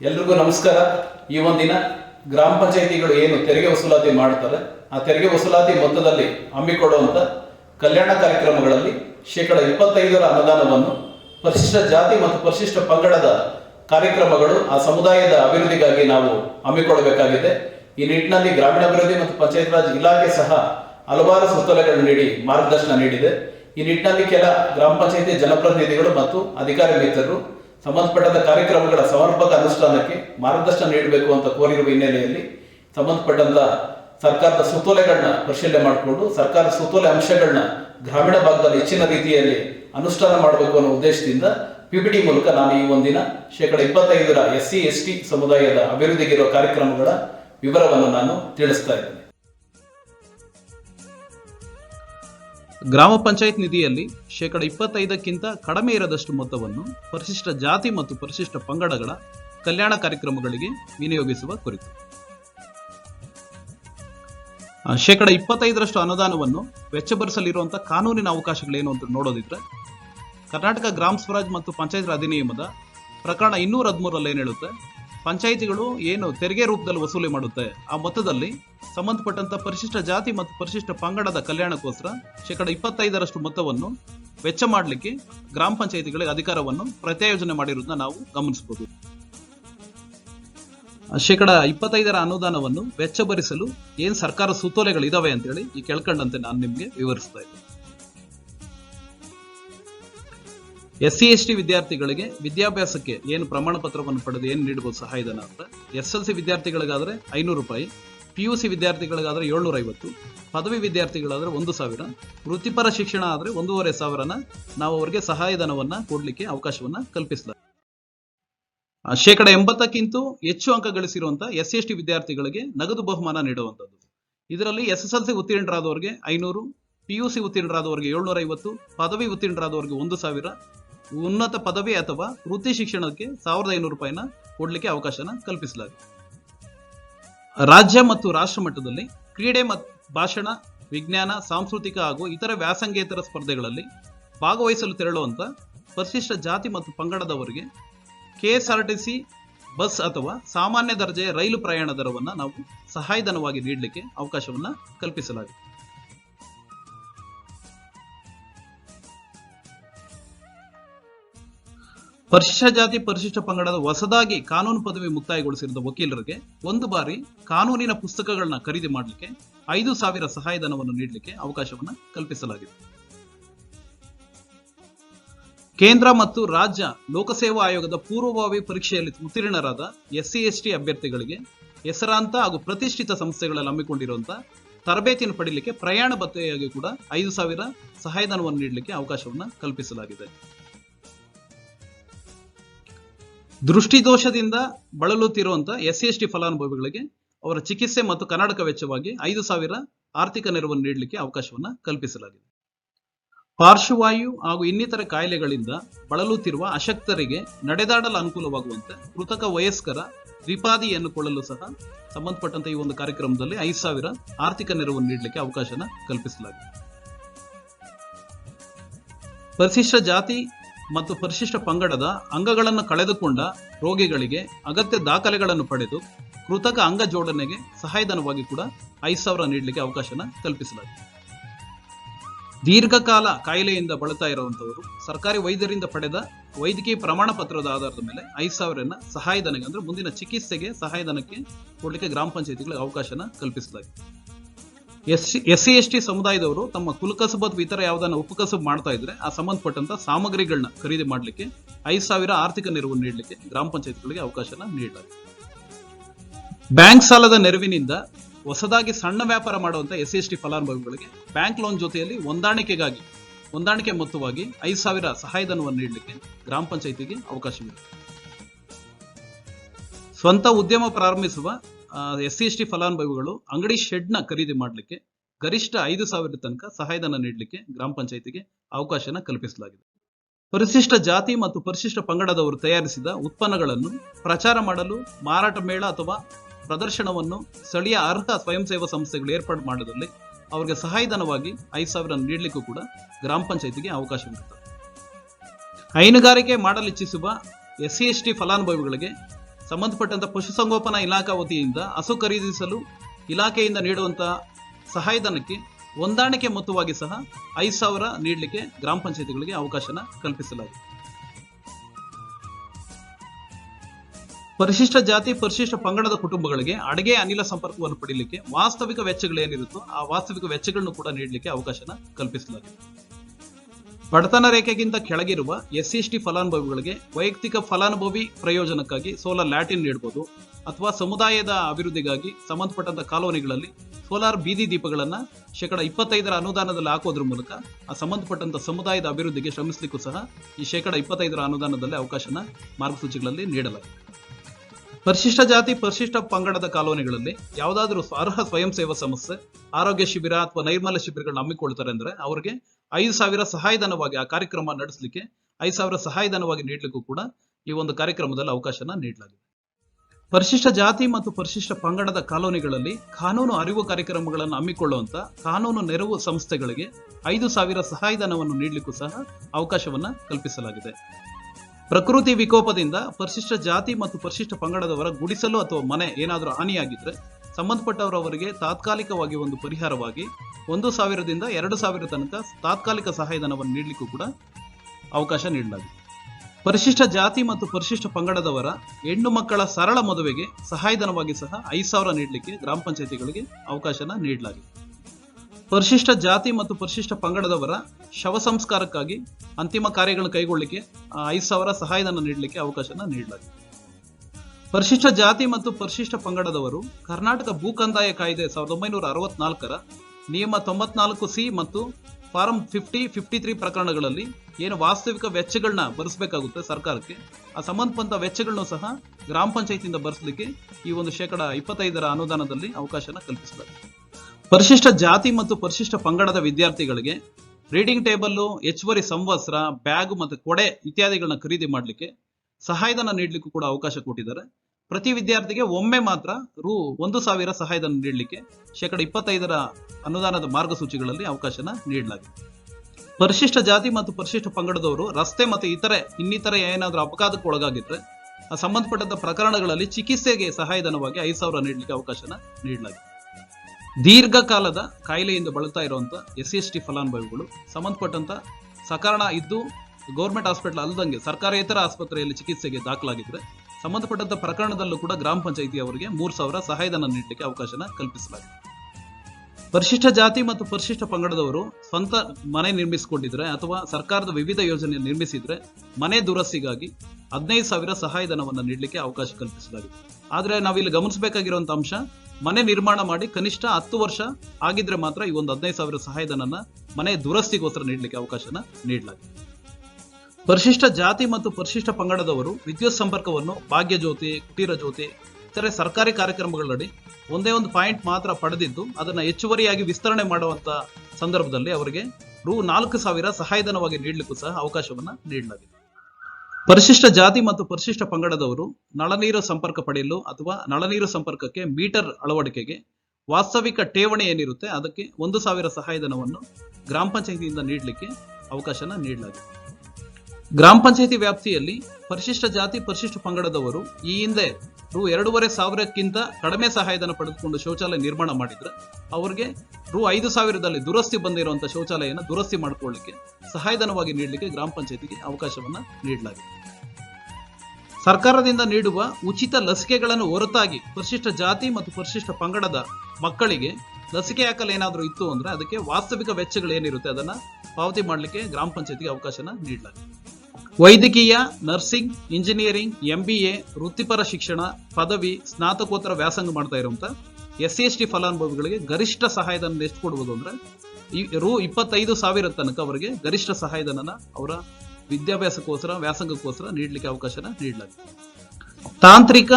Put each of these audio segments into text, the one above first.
ಎಲ್ರಿಗೂ ನಮಸ್ಕಾರ. ಈ ಒಂದಿನ ಗ್ರಾಮ ಪಂಚಾಯಿತಿಗಳು ಏನು ತೆರಿಗೆ ವಸೂಲಾತಿ ಮಾಡ್ತಾರೆ ಆ ತೆರಿಗೆ ವಸೂಲಾತಿ ಮೊತ್ತದಲ್ಲಿ ಹಮ್ಮಿಕೊಡುವಂಥ ಕಲ್ಯಾಣ ಕಾರ್ಯಕ್ರಮಗಳಲ್ಲಿ ಶೇಕಡ ಇಪ್ಪತ್ತೈದರ ಅನುದಾನವನ್ನು ಪರಿಶಿಷ್ಟ ಜಾತಿ ಮತ್ತು ಪರಿಶಿಷ್ಟ ಪಂಗಡದ ಕಾರ್ಯಕ್ರಮಗಳು ಆ ಸಮುದಾಯದ ಅಭಿವೃದ್ಧಿಗಾಗಿ ನಾವು ಹಮ್ಮಿಕೊಳ್ಳಬೇಕಾಗಿದೆ. ಈ ನಿಟ್ಟಿನಲ್ಲಿ ಗ್ರಾಮೀಣಾಭಿವೃದ್ಧಿ ಮತ್ತು ಪಂಚಾಯತ್ ರಾಜ್ ಇಲಾಖೆ ಸಹ ಹಲವಾರು ಸುತ್ತೋಲೆಗಳನ್ನು ನೀಡಿ ಮಾರ್ಗದರ್ಶನ ನೀಡಿದೆ. ಈ ನಿಟ್ಟಿನಲ್ಲಿ ಕೆಲ ಗ್ರಾಮ ಪಂಚಾಯಿತಿ ಜನಪ್ರತಿನಿಧಿಗಳು ಮತ್ತು ಅಧಿಕಾರಿ ಮಿತ್ರರು ಸಂಬಂಧಪಟ್ಟಂತ ಕಾರ್ಯಕ್ರಮಗಳ ಸಮರ್ಪಕ ಅನುಷ್ಠಾನಕ್ಕೆ ಮಾರ್ಗದರ್ಶನ ನೀಡಬೇಕು ಅಂತ ಕೋರಿರುವ ಹಿನ್ನೆಲೆಯಲ್ಲಿ ಸಂಬಂಧಪಟ್ಟಂತ ಸರ್ಕಾರದ ಸುತ್ತೋಲೆಗಳನ್ನ ಪರಿಶೀಲನೆ ಮಾಡಿಕೊಂಡು ಸರ್ಕಾರದ ಸುತ್ತೋಲೆ ಅಂಶಗಳನ್ನ ಗ್ರಾಮೀಣ ಭಾಗದಲ್ಲಿ ಹೆಚ್ಚಿನ ರೀತಿಯಲ್ಲಿ ಅನುಷ್ಠಾನ ಮಾಡಬೇಕು ಅನ್ನೋ ಉದ್ದೇಶದಿಂದ ಪಿಪಿಡಿ ಮೂಲಕ ನಾನು ಈ ಒಂದಿನ ಶೇಕಡ ಇಪ್ಪತ್ತೈದರ ಎಸ್ ಸಿ ಎಸ್ ಟಿ ಸಮುದಾಯದ ಅಭಿವೃದ್ಧಿಗಿರುವ ಕಾರ್ಯಕ್ರಮಗಳ ವಿವರವನ್ನು ನಾನು ತಿಳಿಸ್ತಾ ಇದ್ದೇನೆ. ಗ್ರಾಮ ಪಂಚಾಯತ್ ನಿಧಿಯಲ್ಲಿ ಶೇಕಡ ಇಪ್ಪತ್ತೈದಕ್ಕಿಂತ ಕಡಿಮೆ ಇರದಷ್ಟು ಮೊತ್ತವನ್ನು ಪರಿಶಿಷ್ಟ ಜಾತಿ ಮತ್ತು ಪರಿಶಿಷ್ಟ ಪಂಗಡಗಳ ಕಲ್ಯಾಣ ಕಾರ್ಯಕ್ರಮಗಳಿಗೆ ವಿನಿಯೋಗಿಸುವ ಕುರಿತು. ಶೇಕಡ ಇಪ್ಪತ್ತೈದರಷ್ಟು ಅನುದಾನವನ್ನು ವೆಚ್ಚಭರಿಸಲಿರುವಂತಹ ಕಾನೂನಿನ ಅವಕಾಶಗಳೇನು ಅಂತ ನೋಡೋದಿದ್ರೆ, ಕರ್ನಾಟಕ ಗ್ರಾಮ ಸ್ವರಾಜ್ ಮತ್ತು ಪಂಚಾಯತ್ ಅಧಿನಿಯಮದ ಪ್ರಕರಣ ಇನ್ನೂರ ಹದಿಮೂರಲ್ಲಿ ಏನು ಹೇಳುತ್ತೆ? ಪಂಚಾಯಿತಿಗಳು ಏನು ತೆರಿಗೆ ರೂಪದಲ್ಲಿ ವಸೂಲಿ ಮಾಡುತ್ತೆ, ಆ ಮೊತ್ತದಲ್ಲಿ ಸಂಬಂಧಪಟ್ಟಂತ ಪರಿಶಿಷ್ಟ ಜಾತಿ ಮತ್ತು ಪರಿಶಿಷ್ಟ ಪಂಗಡದ ಕಲ್ಯಾಣಕ್ಕೋಸ್ಕರ ಶೇಕಡ ಇಪ್ಪತ್ತೈದರಷ್ಟು ಮೊತ್ತವನ್ನು ವೆಚ್ಚ ಮಾಡಲಿಕ್ಕೆ ಗ್ರಾಮ ಪಂಚಾಯಿತಿಗಳಿಗೆ ಅಧಿಕಾರವನ್ನು ಪ್ರತ್ಯಾಯೋಜನೆ ಮಾಡಿರುವುದನ್ನ ನಾವು ಗಮನಿಸಬಹುದು. ಶೇಕಡ ಇಪ್ಪತ್ತೈದರ ಅನುದಾನವನ್ನು ವೆಚ್ಚ ಭರಿಸಲು ಏನ್ ಸರ್ಕಾರ ಸುತ್ತೋಲೆಗಳು ಇದಾವೆ ಅಂತೇಳಿ ಈ ಕೆಳ್ಕೊಂಡಂತೆ ನಾನು ನಿಮಗೆ ವಿವರಿಸ್ತಾ ಇದ್ದೀನಿ. ಎಸ್ ಸಿ ಎಸ್ ಟಿ ವಿದ್ಯಾರ್ಥಿಗಳಿಗೆ ವಿದ್ಯಾಭ್ಯಾಸಕ್ಕೆ ಏನು ಪ್ರಮಾಣ ಪತ್ರವನ್ನು ಪಡೆದು ಏನು ನೀಡಬಹುದು ಸಹಾಯಧನ ಅಂತ ಎಸ್ ಎಲ್ ಸಿ ವಿದ್ಯಾರ್ಥಿಗಳಿಗಾದ್ರೆ ಐನೂರು ರೂಪಾಯಿ ಪಿ ಯು ಸಿ ವಿದ್ಯಾರ್ಥಿಗಳಿಗಾದ್ರೆ ಏಳ್ನೂರ ಐವತ್ತು ಪದವಿ ವಿದ್ಯಾರ್ಥಿಗಳಾದ್ರೆ ಒಂದು ಸಾವಿರ, ವೃತ್ತಿಪರ ಶಿಕ್ಷಣ ಆದ್ರೆ ಒಂದೂವರೆ ಸಾವಿರನ ನಾವು ಅವರಿಗೆ ಸಹಾಯಧನವನ್ನ ಕೊಡ್ಲಿಕ್ಕೆ ಅವಕಾಶವನ್ನ ಕಲ್ಪಿಸಲಾಗಿದೆ ಶೇಕಡ ಎಂಬತ್ತಕ್ಕಿಂತ ಹೆಚ್ಚು ಅಂಕ ಗಳಿಸಿರುವಂತ ಎಸ್ ಎಸ್ ಟಿ ವಿದ್ಯಾರ್ಥಿಗಳಿಗೆ ನಗದು ಬಹುಮಾನ ನೀಡುವಂಥದ್ದು ಇದರಲ್ಲಿ ಎಸ್ ಎಸ್ ಎಲ್ ಸಿ ಉತ್ತೀರ್ಣರಾದವರಿಗೆ ಐನೂರು ಪಿ ಉತ್ತೀರ್ಣರಾದವರಿಗೆ ಏಳ್ನೂರ ಐವತ್ತು ಪದವಿ ಉತ್ತೀರ್ಣರಾದವರಿಗೆ ಒಂದು ಸಾವಿರ ಉನ್ನತ ಪದವಿ ಅಥವಾ ವೃತ್ತಿ ಶಿಕ್ಷಣಕ್ಕೆ ಸಾವಿರದ ಐನೂರು ರೂಪಾಯಿನ ಕೊಡಲಿಕ್ಕೆ ಅವಕಾಶನ ಕಲ್ಪಿಸಲಾಗಿದೆ. ರಾಜ್ಯ ಮತ್ತು ರಾಷ್ಟ್ರ ಮಟ್ಟದಲ್ಲಿ ಕ್ರೀಡೆ ಮತ್ತು ಭಾಷಣ, ವಿಜ್ಞಾನ, ಸಾಂಸ್ಕೃತಿಕ ಹಾಗೂ ಇತರ ವ್ಯಾಸಂಗೇತರ ಸ್ಪರ್ಧೆಗಳಲ್ಲಿ ಭಾಗವಹಿಸಲು ತೆರಳುವಂತ ಪರಿಶಿಷ್ಟ ಜಾತಿ ಮತ್ತು ಪಂಗಡದವರಿಗೆ ಕೆಎಸ್ಆರ್ಟಿಸಿ ಬಸ್ ಅಥವಾ ಸಾಮಾನ್ಯ ದರ್ಜೆಯ ರೈಲು ಪ್ರಯಾಣ ದರವನ್ನು ನಾವು ಸಹಾಯಧನವಾಗಿ ನೀಡಲಿಕ್ಕೆ ಅವಕಾಶವನ್ನು ಕಲ್ಪಿಸಲಾಗಿದೆ. ಪರಿಶಿಷ್ಟ ಜಾತಿ ಪರಿಶಿಷ್ಟ ಪಂಗಡದ ಹೊಸದಾಗಿ ಕಾನೂನು ಪದವಿ ಮುಕ್ತಾಯಗೊಳಿಸಿರುವ ವಕೀಲರಿಗೆ ಒಂದು ಬಾರಿ ಕಾನೂನಿನ ಪುಸ್ತಕಗಳನ್ನ ಖರೀದಿ ಮಾಡಲಿಕ್ಕೆ ಐದು ಸಾವಿರ ಸಹಾಯಧನವನ್ನು ನೀಡಲಿಕ್ಕೆ ಅವಕಾಶವನ್ನ ಕಲ್ಪಿಸಲಾಗಿದೆ. ಕೇಂದ್ರ ಮತ್ತು ರಾಜ್ಯ ಲೋಕಸೇವಾ ಆಯೋಗದ ಪೂರ್ವಭಾವಿ ಪರೀಕ್ಷೆಯಲ್ಲಿ ಉತ್ತೀರ್ಣರಾದ ಎಸ್ಸಿ, ಎಸ್ಟಿ ಅಭ್ಯರ್ಥಿಗಳಿಗೆ ಹೆಸರಾಂತ ಹಾಗೂ ಪ್ರತಿಷ್ಠಿತ ಸಂಸ್ಥೆಗಳಲ್ಲಿ ಹಮ್ಮಿಕೊಂಡಿರುವಂತಹ ತರಬೇತಿಯನ್ನು ಪಡೆಯಲಿಕ್ಕೆ ಪ್ರಯಾಣ ಭತ್ತೆಯಾಗಿ ಕೂಡ ಐದು ಸಾವಿರ ಸಹಾಯಧನವನ್ನು ನೀಡಲಿಕ್ಕೆ ಅವಕಾಶವನ್ನ ಕಲ್ಪಿಸಲಾಗಿದೆ. ದೃಷ್ಟಿದೋಷದಿಂದ ಬಳಲುತ್ತಿರುವಂತಹ ಎಸ್ ಸಿ ಎಸ್ ಟಿ ಫಲಾನುಭವಿಗಳಿಗೆ ಅವರ ಚಿಕಿತ್ಸೆ ಮತ್ತು ಕರ್ನಾಟಕ ವೆಚ್ಚವಾಗಿ ಐದು ಸಾವಿರ ಆರ್ಥಿಕ ನೆರವನ್ನು ನೀಡಲಿಕ್ಕೆ ಅವಕಾಶವನ್ನ ಕಲ್ಪಿಸಲಾಗಿದೆ. ಪಾರ್ಶ್ವವಾಯು ಹಾಗೂ ಇನ್ನಿತರ ಕಾಯಿಲೆಗಳಿಂದ ಬಳಲುತ್ತಿರುವ ಅಶಕ್ತರಿಗೆ ನಡೆದಾಡಲು ಅನುಕೂಲವಾಗುವಂತೆ ಕೃತಕ ವಯಸ್ಕರ ದ್ವಿಪಾದಿಯನ್ನು ಕೊಳ್ಳಲು ಸಹ ಸಂಬಂಧಪಟ್ಟಂತ ಈ ಒಂದು ಕಾರ್ಯಕ್ರಮದಲ್ಲಿ ಐದು ಸಾವಿರ ಆರ್ಥಿಕ ನೆರವನ್ನು ನೀಡಲಿಕ್ಕೆ ಅವಕಾಶನ ಕಲ್ಪಿಸಲಾಗಿದೆ. ಪರಿಶಿಷ್ಟ ಜಾತಿ ಮತ್ತು ಪರಿಶಿಷ್ಟ ಪಂಗಡದ ಅಂಗಗಳನ್ನು ಕಳೆದುಕೊಂಡ ರೋಗಿಗಳಿಗೆ ಅಗತ್ಯ ದಾಖಲೆಗಳನ್ನು ಪಡೆದು ಕೃತಕ ಅಂಗ ಜೋಡಣೆಗೆ ಸಹಾಯಧನವಾಗಿ ಕೂಡ ಐದು ಸಾವಿರ ನೀಡಲಿಕ್ಕೆ ಅವಕಾಶನ ಕಲ್ಪಿಸಲಾಗಿದೆ. ದೀರ್ಘಕಾಲ ಕಾಯಿಲೆಯಿಂದ ಬಳತಾ ಇರುವಂತವರು ಸರ್ಕಾರಿ ವೈದ್ಯರಿಂದ ಪಡೆದ ವೈದ್ಯಕೀಯ ಪ್ರಮಾಣ ಪತ್ರದ ಆಧಾರದ ಮೇಲೆ ಐದು ಸಾವಿರನ ಸಹಾಯಧನಕ್ಕೆ ಅಂದ್ರೆ ಮುಂದಿನ ಚಿಕಿತ್ಸೆಗೆ ಸಹಾಯಧನಕ್ಕೆ ಕೊಡಲಿಕ್ಕೆ ಗ್ರಾಮ ಪಂಚಾಯತಿಗಳಿಗೆ ಅವಕಾಶನ ಕಲ್ಪಿಸಲಾಗಿದೆ. ಎಸ್ ಸಿ, ಎಸ್ ಟಿ ಸಮುದಾಯದವರು ತಮ್ಮ ಕುಲಕಸಬು ಅಥವಾ ಇತರ ಯಾವುದನ್ನ ಉಪಕಸಬು ಮಾಡ್ತಾ ಇದ್ರೆ ಆ ಸಂಬಂಧಪಟ್ಟಂತ ಸಾಮಗ್ರಿಗಳನ್ನ ಖರೀದಿ ಮಾಡಲಿಕ್ಕೆ ಐದು ಸಾವಿರ ಆರ್ಥಿಕ ನೆರವು ನೀಡಲಿಕ್ಕೆ ಗ್ರಾಮ ಪಂಚಾಯತ್ಗಳಿಗೆ ಅವಕಾಶನ ನೀಡಲಾಗಿದೆ ಬ್ಯಾಂಕ್ ಸಾಲದ ನೆರವಿನಿಂದ ಹೊಸದಾಗಿ ಸಣ್ಣ ವ್ಯಾಪಾರ ಮಾಡುವಂತ ಎಸ್ ಸಿ, ಎಸ್ ಟಿ ಫಲಾನುಭವಿಗಳಿಗೆ ಬ್ಯಾಂಕ್ ಲೋನ್ ಜೊತೆಯಲ್ಲಿ ಹೊಂದಾಣಿಕೆಗಾಗಿ, ಹೊಂದಾಣಿಕೆ ಮೊತ್ತವಾಗಿ ಐದು ಸಾವಿರ ಸಹಾಯಧನವನ್ನು ನೀಡಲಿಕ್ಕೆ ಗ್ರಾಮ ಪಂಚಾಯಿತಿಗೆ ಅವಕಾಶವಿದೆ. ಸ್ವಂತ ಉದ್ಯಮ ಪ್ರಾರಂಭಿಸುವ ಎಸ್ ಸಿ ಎಸ್ ಟಿ ಫಲಾನುಭವಿಗಳು ಅಂಗಡಿ ಶೆಡ್ನ ಖರೀದಿ ಮಾಡಲಿಕ್ಕೆ ಗರಿಷ್ಠ ಐದು ಸಾವಿರ ತನಕ ಸಹಾಯಧನ ನೀಡಲಿಕ್ಕೆ ಗ್ರಾಮ ಪಂಚಾಯತಿಗೆ ಅವಕಾಶನ ಕಲ್ಪಿಸಲಾಗಿದೆ. ಪರಿಶಿಷ್ಟ ಜಾತಿ ಮತ್ತು ಪರಿಶಿಷ್ಟ ಪಂಗಡದವರು ತಯಾರಿಸಿದ ಉತ್ಪನ್ನಗಳನ್ನು ಪ್ರಚಾರ ಮಾಡಲು ಮಾರಾಟ ಮೇಳ ಅಥವಾ ಪ್ರದರ್ಶನವನ್ನು ಸ್ಥಳೀಯ ಅರ್ಹ ಸ್ವಯಂ ಸೇವಾ ಸಂಸ್ಥೆಗಳು ಏರ್ಪಾಡು ಮಾಡೋದ್ರಲ್ಲಿ ಅವರಿಗೆ ಸಹಾಯಧನವಾಗಿ ಐದು ಸಾವಿರ ನೀಡಲಿಕ್ಕೂ ಕೂಡ ಗ್ರಾಮ ಪಂಚಾಯಿತಿಗೆ ಅವಕಾಶವಿರುತ್ತದೆ ಹೈನುಗಾರಿಕೆ ಮಾಡಲಿಚ್ಛಿಸುವ ಎಸ್ ಸಿ ಎಸ್ ಟಿ ಫಲಾನುಭವಿಗಳಿಗೆ ಸಂಬಂಧಪಟ್ಟಂತ ಪಶುಸಂಗೋಪನಾ ಇಲಾಖಾ ವತಿಯಿಂದ ಹಸು ಖರೀದಿಸಲು ಇಲಾಖೆಯಿಂದ ನೀಡುವಂತಹ ಸಹಾಯಧನಕ್ಕೆ ಹೊಂದಾಣಿಕೆ ಮೊತ್ತವಾಗಿ ಸಹ ಐದು ಸಾವಿರ ನೀಡಲಿಕ್ಕೆ ಗ್ರಾಮ ಪಂಚಾಯತಿಗಳಿಗೆ ಅವಕಾಶನ ಕಲ್ಪಿಸಲಾಗಿದೆ. ಪರಿಶಿಷ್ಟ ಜಾತಿ, ಪರಿಶಿಷ್ಟ ಪಂಗಡದ ಕುಟುಂಬಗಳಿಗೆ ಅಡಿಗೆ ಅನಿಲ ಸಂಪರ್ಕವನ್ನು ಪಡೆಯಲಿಕ್ಕೆ ವಾಸ್ತವಿಕ ವೆಚ್ಚಗಳೇನಿರುತ್ತೋ ಆ ವಾಸ್ತವಿಕ ವೆಚ್ಚಗಳನ್ನು ಕೂಡ ನೀಡಲಿಕ್ಕೆ ಅವಕಾಶನ ಕಲ್ಪಿಸಲಾಗಿದೆ. ಬಡತನ ರೇಖೆಗಿಂತ ಕೆಳಗಿರುವ ಎಸ್ ಸಿ ಟಿ ಫಲಾನುಭವಿಗಳಿಗೆ ವೈಯಕ್ತಿಕ ಫಲಾನುಭವಿ ಪ್ರಯೋಜನಕ್ಕಾಗಿ ಸೋಲಾರ್ ಲ್ಯಾಟಿನ್ ನೀಡಬಹುದು ಅಥವಾ ಸಮುದಾಯದ ಅಭಿವೃದ್ಧಿಗಾಗಿ ಸಂಬಂಧಪಟ್ಟಂತ ಕಾಲೋನಿಗಳಲ್ಲಿ ಸೋಲಾರ್ ಬೀದಿ ದೀಪಗಳನ್ನ ಶೇಕಡ ಇಪ್ಪತ್ತೈದರ ಅನುದಾನದಲ್ಲಿ ಹಾಕೋದ್ರ ಮೂಲಕ ಆ ಸಂಬಂಧಪಟ್ಟಂತ ಸಮುದಾಯದ ಅಭಿವೃದ್ಧಿಗೆ ಶ್ರಮಿಸಲಿಕ್ಕೂ ಸಹ ಈ ಶೇಕಡ ಇಪ್ಪತ್ತೈದರ ಅನುದಾನದಲ್ಲಿ ಅವಕಾಶನ ಮಾರ್ಗಸೂಚಿಗಳಲ್ಲಿ ನೀಡಲಾಗಿದೆ. ಪರಿಶಿಷ್ಟ ಜಾತಿ, ಪರಿಶಿಷ್ಟ ಪಂಗಡದ ಕಾಲೋನಿಗಳಲ್ಲಿ ಯಾವುದಾದ್ರೂ ಅರ್ಹ ಸ್ವಯಂ ಸೇವಾ ಸಂಸ್ಥೆ, ಆರೋಗ್ಯ ಶಿಬಿರ ಅಥವಾ ನೈರ್ಮಲ್ಯ ಶಿಬಿರಗಳನ್ನ ಹಮ್ಮಿಕೊಳ್ತಾರೆ ಅಂದ್ರೆ ಅವರಿಗೆ ಐದು ಸಾವಿರ ಸಹಾಯಧನವಾಗಿ ಆ ಕಾರ್ಯಕ್ರಮ ನಡೆಸಲಿಕ್ಕೆ ಐದು ಸಾವಿರ ಸಹಾಯಧನವಾಗಿ ನೀಡಲಿಕ್ಕೂ ಕೂಡ ಈ ಒಂದು ಕಾರ್ಯಕ್ರಮದಲ್ಲಿ ಅವಕಾಶನ ನೀಡಲಾಗಿದೆ. ಪರಿಶಿಷ್ಟ ಜಾತಿ ಮತ್ತು ಪರಿಶಿಷ್ಟ ಪಂಗಡದ ಕಾಲೋನಿಗಳಲ್ಲಿ ಕಾನೂನು ಅರಿವು ಕಾರ್ಯಕ್ರಮಗಳನ್ನು ಹಮ್ಮಿಕೊಳ್ಳುವಂತ ಕಾನೂನು ನೆರವು ಸಂಸ್ಥೆಗಳಿಗೆ ಐದು ಸಾವಿರ ಸಹಾಯಧನವನ್ನು ನೀಡಲಿಕ್ಕೂ ಸಹ ಅವಕಾಶವನ್ನ ಕಲ್ಪಿಸಲಾಗಿದೆ. ಪ್ರಕೃತಿ ವಿಕೋಪದಿಂದ ಪರಿಶಿಷ್ಟ ಜಾತಿ ಮತ್ತು ಪರಿಶಿಷ್ಟ ಪಂಗಡದವರ ಗುಡಿಸಲು ಅಥವಾ ಮನೆ ಏನಾದರೂ ಹಾನಿಯಾಗಿದ್ರೆ ಸಂಬಂಧಪಟ್ಟವರವರಿಗೆ ತಾತ್ಕಾಲಿಕವಾಗಿ ಒಂದು ಪರಿಹಾರವಾಗಿ ಒಂದು ಸಾವಿರದಿಂದ ಎರಡು ಸಾವಿರ ತನಕ ತಾತ್ಕಾಲಿಕ ಸಹಾಯಧನವನ್ನು ನೀಡಲಿಕ್ಕೂ ಕೂಡ ಅವಕಾಶ ನೀಡಲಾಗಿದೆ. ಪರಿಶಿಷ್ಟ ಜಾತಿ ಮತ್ತು ಪರಿಶಿಷ್ಟ ಪಂಗಡದವರ ಹೆಣ್ಣು ಮಕ್ಕಳ ಸರಳ ಮದುವೆಗೆ ಸಹಾಯಧನವಾಗಿ ಸಹ ಐದು ಸಾವಿರ ನೀಡಲಿಕ್ಕೆ ಗ್ರಾಮ ಪಂಚಾಯಿತಿಗಳಿಗೆ ಅವಕಾಶನ ನೀಡಲಾಗಿದೆ. ಪರಿಶಿಷ್ಟ ಜಾತಿ ಮತ್ತು ಪರಿಶಿಷ್ಟ ಪಂಗಡದವರ ಶವ ಸಂಸ್ಕಾರಕ್ಕಾಗಿ ಅಂತಿಮ ಕಾರ್ಯಗಳನ್ನು ಕೈಗೊಳ್ಳಲಿಕ್ಕೆ ಐದು ಸಾವಿರ ಸಹಾಯಧನ ನೀಡಲಿಕ್ಕೆ ಅವಕಾಶನ ನೀಡಲಾಗಿದೆ. ಪರಿಶಿಷ್ಟ ಜಾತಿ ಮತ್ತು ಪರಿಶಿಷ್ಟ ಪಂಗಡದವರು ಕರ್ನಾಟಕ ಭೂ ಕಂದಾಯ ಕಾಯ್ದೆ ಸಾವಿರದ ಒಂಬೈನೂರ ಅರವತ್ನಾಲ್ಕರ ನಿಯಮ ತೊಂಬತ್ನಾಲ್ಕು ಸಿ ಮತ್ತು ಫಾರಂ ಫಿಫ್ಟಿ ಫಿಫ್ಟಿ ತ್ರೀ ಪ್ರಕರಣಗಳಲ್ಲಿ ಏನು ವಾಸ್ತವಿಕ ವೆಚ್ಚಗಳನ್ನ ಭರಿಸಬೇಕಾಗುತ್ತೆ ಸರ್ಕಾರಕ್ಕೆ, ಆ ಸಂಬಂಧಪಟ್ಟ ವೆಚ್ಚಗಳನ್ನು ಸಹ ಗ್ರಾಮ ಪಂಚಾಯತಿಯಿಂದ ಭರಿಸಲಿಕ್ಕೆ ಈ ಒಂದು ಶೇಕಡ ಇಪ್ಪತ್ತೈದರ ಅನುದಾನದಲ್ಲಿ ಅವಕಾಶನ ಕಲ್ಪಿಸಲಾಗಿದೆ ಪರಿಶಿಷ್ಟ ಜಾತಿ ಮತ್ತು ಪರಿಶಿಷ್ಟ ಪಂಗಡದ ವಿದ್ಯಾರ್ಥಿಗಳಿಗೆ ರೀಡಿಂಗ್ ಟೇಬಲ್ ಹೆಚ್ಚುವರಿ ಸಂವತ್ಸರ, ಬ್ಯಾಗ್ ಮತ್ತು ಕೊಡೆ ಇತ್ಯಾದಿಗಳನ್ನ ಖರೀದಿ ಮಾಡಲಿಕ್ಕೆ ಸಹಾಯಧನ ನೀಡಲಿಕ್ಕೂ ಕೂಡ ಅವಕಾಶ ಕೊಟ್ಟಿದ್ದಾರೆ. ಪ್ರತಿ ವಿದ್ಯಾರ್ಥಿಗೆ ಒಮ್ಮೆ ಮಾತ್ರ ರು ಒಂದು ಸಾವಿರ ಸಹಾಯಧನ ನೀಡಲಿಕ್ಕೆ ಶೇಕಡ ಇಪ್ಪತ್ತೈದರ ಅನುದಾನದ ಮಾರ್ಗಸೂಚಿಗಳಲ್ಲಿ ಅವಕಾಶನ ನೀಡಲಾಗಿದೆ. ಪರಿಶಿಷ್ಟ ಜಾತಿ ಮತ್ತು ಪರಿಶಿಷ್ಟ ಪಂಗಡದವರು ರಸ್ತೆ ಮತ್ತು ಇತರೆ ಇನ್ನಿತರೆ ಏನಾದರೂ ಅಪಘಾತಕ್ಕೆ ಒಳಗಾಗಿದ್ರೆ ಆ ಸಂಬಂಧಪಟ್ಟಂತ ಪ್ರಕರಣಗಳಲ್ಲಿ ಚಿಕಿತ್ಸೆಗೆ ಸಹಾಯಧನವಾಗಿ ಐದು ಸಾವಿರ ನೀಡಲಿಕ್ಕೆ ಅವಕಾಶನ ನೀಡಲಾಗಿದೆ. ದೀರ್ಘಕಾಲದ ಕಾಯಿಲೆಯಿಂದ ಬಳಲ್ತಾ ಇರುವಂತಹ ಎಸ್ ಸಿ ಎಸ್ ಟಿ ಫಲಾನುಭವಿಗಳು ಸಂಬಂಧಪಟ್ಟಂತ ಸಕಾರಣ ಇದ್ದು ಗೌರ್ಮೆಂಟ್ ಹಾಸ್ಪಿಟಲ್ ಅಲ್ಲದಂಗೆ ಸರ್ಕಾರೇತರ ಆಸ್ಪತ್ರೆಯಲ್ಲಿ ಚಿಕಿತ್ಸೆಗೆ ದಾಖಲಾಗಿದ್ರೆ ಸಂಬಂಧಪಟ್ಟಂತ ಪ್ರಕರಣದಲ್ಲೂ ಕೂಡ ಗ್ರಾಮ ಪಂಚಾಯಿತಿ ಅವರಿಗೆ ಮೂರು ಸಾವಿರ ಸಹಾಯಧನ ನೀಡಲಿಕ್ಕೆ ಅವಕಾಶನ ಕಲ್ಪಿಸಲಾಗಿದೆ. ಪರಿಶಿಷ್ಟ ಜಾತಿ ಮತ್ತು ಪರಿಶಿಷ್ಟ ಪಂಗಡದವರು ಸ್ವಂತ ಮನೆ ನಿರ್ಮಿಸಿಕೊಂಡಿದ್ರೆ ಅಥವಾ ಸರ್ಕಾರದ ವಿವಿಧ ಯೋಜನೆ ನಿರ್ಮಿಸಿದ್ರೆ ಮನೆ ದುರಸ್ತಿಗಾಗಿ ಹದಿನೈದು ಸಾವಿರ ಸಹಾಯಧನವನ್ನು ನೀಡಲಿಕ್ಕೆ ಅವಕಾಶ ಕಲ್ಪಿಸಲಾಗಿದೆ. ಆದರೆ ನಾವಿಲ್ಲಿ ಗಮನಿಸಬೇಕಾಗಿರುವಂಥ ಅಂಶ, ಮನೆ ನಿರ್ಮಾಣ ಮಾಡಿ ಕನಿಷ್ಠ ಹತ್ತು ವರ್ಷ ಆಗಿದ್ರೆ ಮಾತ್ರ ಈ ಒಂದು ಹದಿನೈದು ಸಾವಿರ ಸಹಾಯಧನನ ಮನೆ ದುರಸ್ತಿಗೋಸ್ಕರ ನೀಡಲಿಕ್ಕೆ ಅವಕಾಶನ ನೀಡಲಾಗಿದೆ. ಪರಿಶಿಷ್ಟ ಜಾತಿ ಮತ್ತು ಪರಿಶಿಷ್ಟ ಪಂಗಡದವರು ವಿದ್ಯುತ್ ಸಂಪರ್ಕವನ್ನು ಭಾಗ್ಯ ಜ್ಯೋತಿ, ಕುಟೀರ ಜ್ಯೋತಿ, ಇತರೆ ಸರ್ಕಾರಿ ಕಾರ್ಯಕ್ರಮಗಳಡಿ ಒಂದೇ ಒಂದು ಪಾಯಿಂಟ್ ಮಾತ್ರ ಪಡೆದಿದ್ದು, ಅದನ್ನು ಹೆಚ್ಚುವರಿಯಾಗಿ ವಿಸ್ತರಣೆ ಮಾಡುವಂತ ಸಂದರ್ಭದಲ್ಲಿ ಅವರಿಗೆ ರು ನಾಲ್ಕು ಸಾವಿರ ಸಹಾಯಧನವಾಗಿ ನೀಡಲಿಕ್ಕೂ ಸಹ ಅವಕಾಶವನ್ನು ನೀಡಲಾಗಿದೆ. ಪರಿಶಿಷ್ಟ ಜಾತಿ ಮತ್ತು ಪರಿಶಿಷ್ಟ ಪಂಗಡದವರು ನಳನೀರು ಸಂಪರ್ಕ ಪಡೆಯಲು ಅಥವಾ ನಳನೀರು ಸಂಪರ್ಕಕ್ಕೆ ಮೀಟರ್ ಅಳವಡಿಕೆಗೆ ವಾಸ್ತವಿಕ ಠೇವಣಿ ಏನಿರುತ್ತೆ, ಅದಕ್ಕೆ ಒಂದು ಸಾವಿರ ಸಹಾಯಧನವನ್ನು ಗ್ರಾಮ ಪಂಚಾಯತಿಯಿಂದ ನೀಡಲಿಕ್ಕೆ ಅವಕಾಶನ ನೀಡಲಾಗಿದೆ. ಗ್ರಾಮ ಪಂಚಾಯತಿ ವ್ಯಾಪ್ತಿಯಲ್ಲಿ ಪರಿಶಿಷ್ಟ ಜಾತಿ, ಪರಿಶಿಷ್ಟ ಪಂಗಡದವರು ಈ ಹಿಂದೆ ರು ಎರಡೂವರೆ ಸಾವಿರಕ್ಕಿಂತ ಕಡಿಮೆ ಸಹಾಯಧನ ಪಡೆದುಕೊಂಡು ಶೌಚಾಲಯ ನಿರ್ಮಾಣ ಮಾಡಿದ್ರೆ. ಅವರಿಗೆ ರು ಐದು ಸಾವಿರದಲ್ಲಿ ದುರಸ್ತಿ ಬಂದಿರುವಂತಹ ಶೌಚಾಲಯನ ದುರಸ್ತಿ ಮಾಡಿಕೊಳ್ಳಿಕ್ಕೆ, ಸಹಾಯಧನವಾಗಿ ನೀಡಲಿಕ್ಕೆ ಗ್ರಾಮ ಪಂಚಾಯತಿಗೆ ಅವಕಾಶವನ್ನ ನೀಡಲಾಗಿದೆ. ಸರ್ಕಾರದಿಂದ ನೀಡುವ ಉಚಿತ ಲಸಿಕೆಗಳನ್ನು ಹೊರತಾಗಿ ಪರಿಶಿಷ್ಟ ಜಾತಿ ಮತ್ತು ಪರಿಶಿಷ್ಟ ಪಂಗಡದ ಮಕ್ಕಳಿಗೆ ಲಸಿಕೆ ಹಾಕಲು ಏನಾದರೂ ಇತ್ತು ಅಂದ್ರೆ ಅದಕ್ಕೆ ವಾಸ್ತವಿಕ ವೆಚ್ಚಗಳು ಏನಿರುತ್ತೆ ಅದನ್ನ ಪಾವತಿ ಮಾಡಲಿಕ್ಕೆ ಗ್ರಾಮ ಪಂಚಾಯತಿಗೆ ಅವಕಾಶನ ನೀಡಲಾಗಿದೆ. ವೈದ್ಯಕೀಯ, nursing, engineering M B A ವೃತ್ತಿಪರ ಶಿಕ್ಷಣ, ಪದವಿ, ಸ್ನಾತಕೋತ್ತರ ವ್ಯಾಸಂಗ ಮಾಡ್ತಾ ಇರುವಂತ ಎಸ್ ಸಿ ಎಸ್ ಟಿ ಫಲಾನುಭವಿಗಳಿಗೆ ಗರಿಷ್ಠ ಸಹಾಯಧನ ಎಷ್ಟು ಕೊಡ್ಬೋದು ಅಂದ್ರೆ ರು ಇಪ್ಪತ್ತೈದು ಸಾವಿರ ತನಕ ಅವರಿಗೆ ಗರಿಷ್ಠ ಸಹಾಯಧನನ ಅವರ ವಿದ್ಯಾಭ್ಯಾಸಕ್ಕೋಸ್ಕರ, ವ್ಯಾಸಂಗಕ್ಕೋಸ್ಕರ ನೀಡಲಿಕ್ಕೆ ಅವಕಾಶನ ನೀಡಲಾಗಿದೆ. ತಾಂತ್ರಿಕ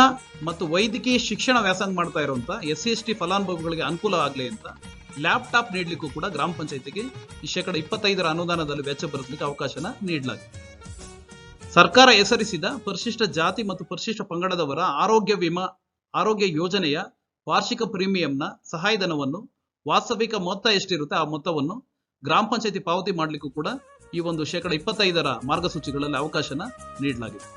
ಮತ್ತು ವೈದ್ಯಕೀಯ ಶಿಕ್ಷಣ ವ್ಯಾಸಂಗ ಮಾಡ್ತಾ ಇರುವಂತ ಎಸ್ ಸಿ ಎಸ್ ಟಿ ಫಲಾನುಭವಿಗಳಿಗೆ ಅನುಕೂಲ ಆಗಲಿ ಅಂತ ಲ್ಯಾಪ್ಟಾಪ್ ನೀಡಲಿಕ್ಕೂ ಕೂಡ ಗ್ರಾಮ ಪಂಚಾಯತಿಗೆ ಈ ಶೇಕಡ ಇಪ್ಪತ್ತೈದರ ಅನುದಾನದಲ್ಲಿ ವೆಚ್ಚ ಬರಲಿಕ್ಕೆ ಅವಕಾಶನ ನೀಡಲಾಗಿದೆ. ಸರ್ಕಾರ ಹೆಸರಿಸಿದ ಪರಿಶಿಷ್ಟ ಜಾತಿ ಮತ್ತು ಪರಿಶಿಷ್ಟ ಪಂಗಡದವರ ಆರೋಗ್ಯ ವಿಮಾ, ಆರೋಗ್ಯ ಯೋಜನೆಯ ವಾರ್ಷಿಕ ಪ್ರೀಮಿಯಂನ ಸಹಾಯಧನವನ್ನು, ವಾಸ್ತವಿಕ ಮೊತ್ತ ಎಷ್ಟಿರುತ್ತೆ ಆ ಮೊತ್ತವನ್ನು ಗ್ರಾಮ ಪಂಚಾಯತಿ ಪಾವತಿ ಮಾಡಲಿಕ್ಕೂ ಕೂಡ ಈ ಒಂದು ಶೇಕಡ ಇಪ್ಪತ್ತೈದರ ಮಾರ್ಗಸೂಚಿಗಳಲ್ಲಿ ಅವಕಾಶನ ನೀಡಲಾಗಿದೆ.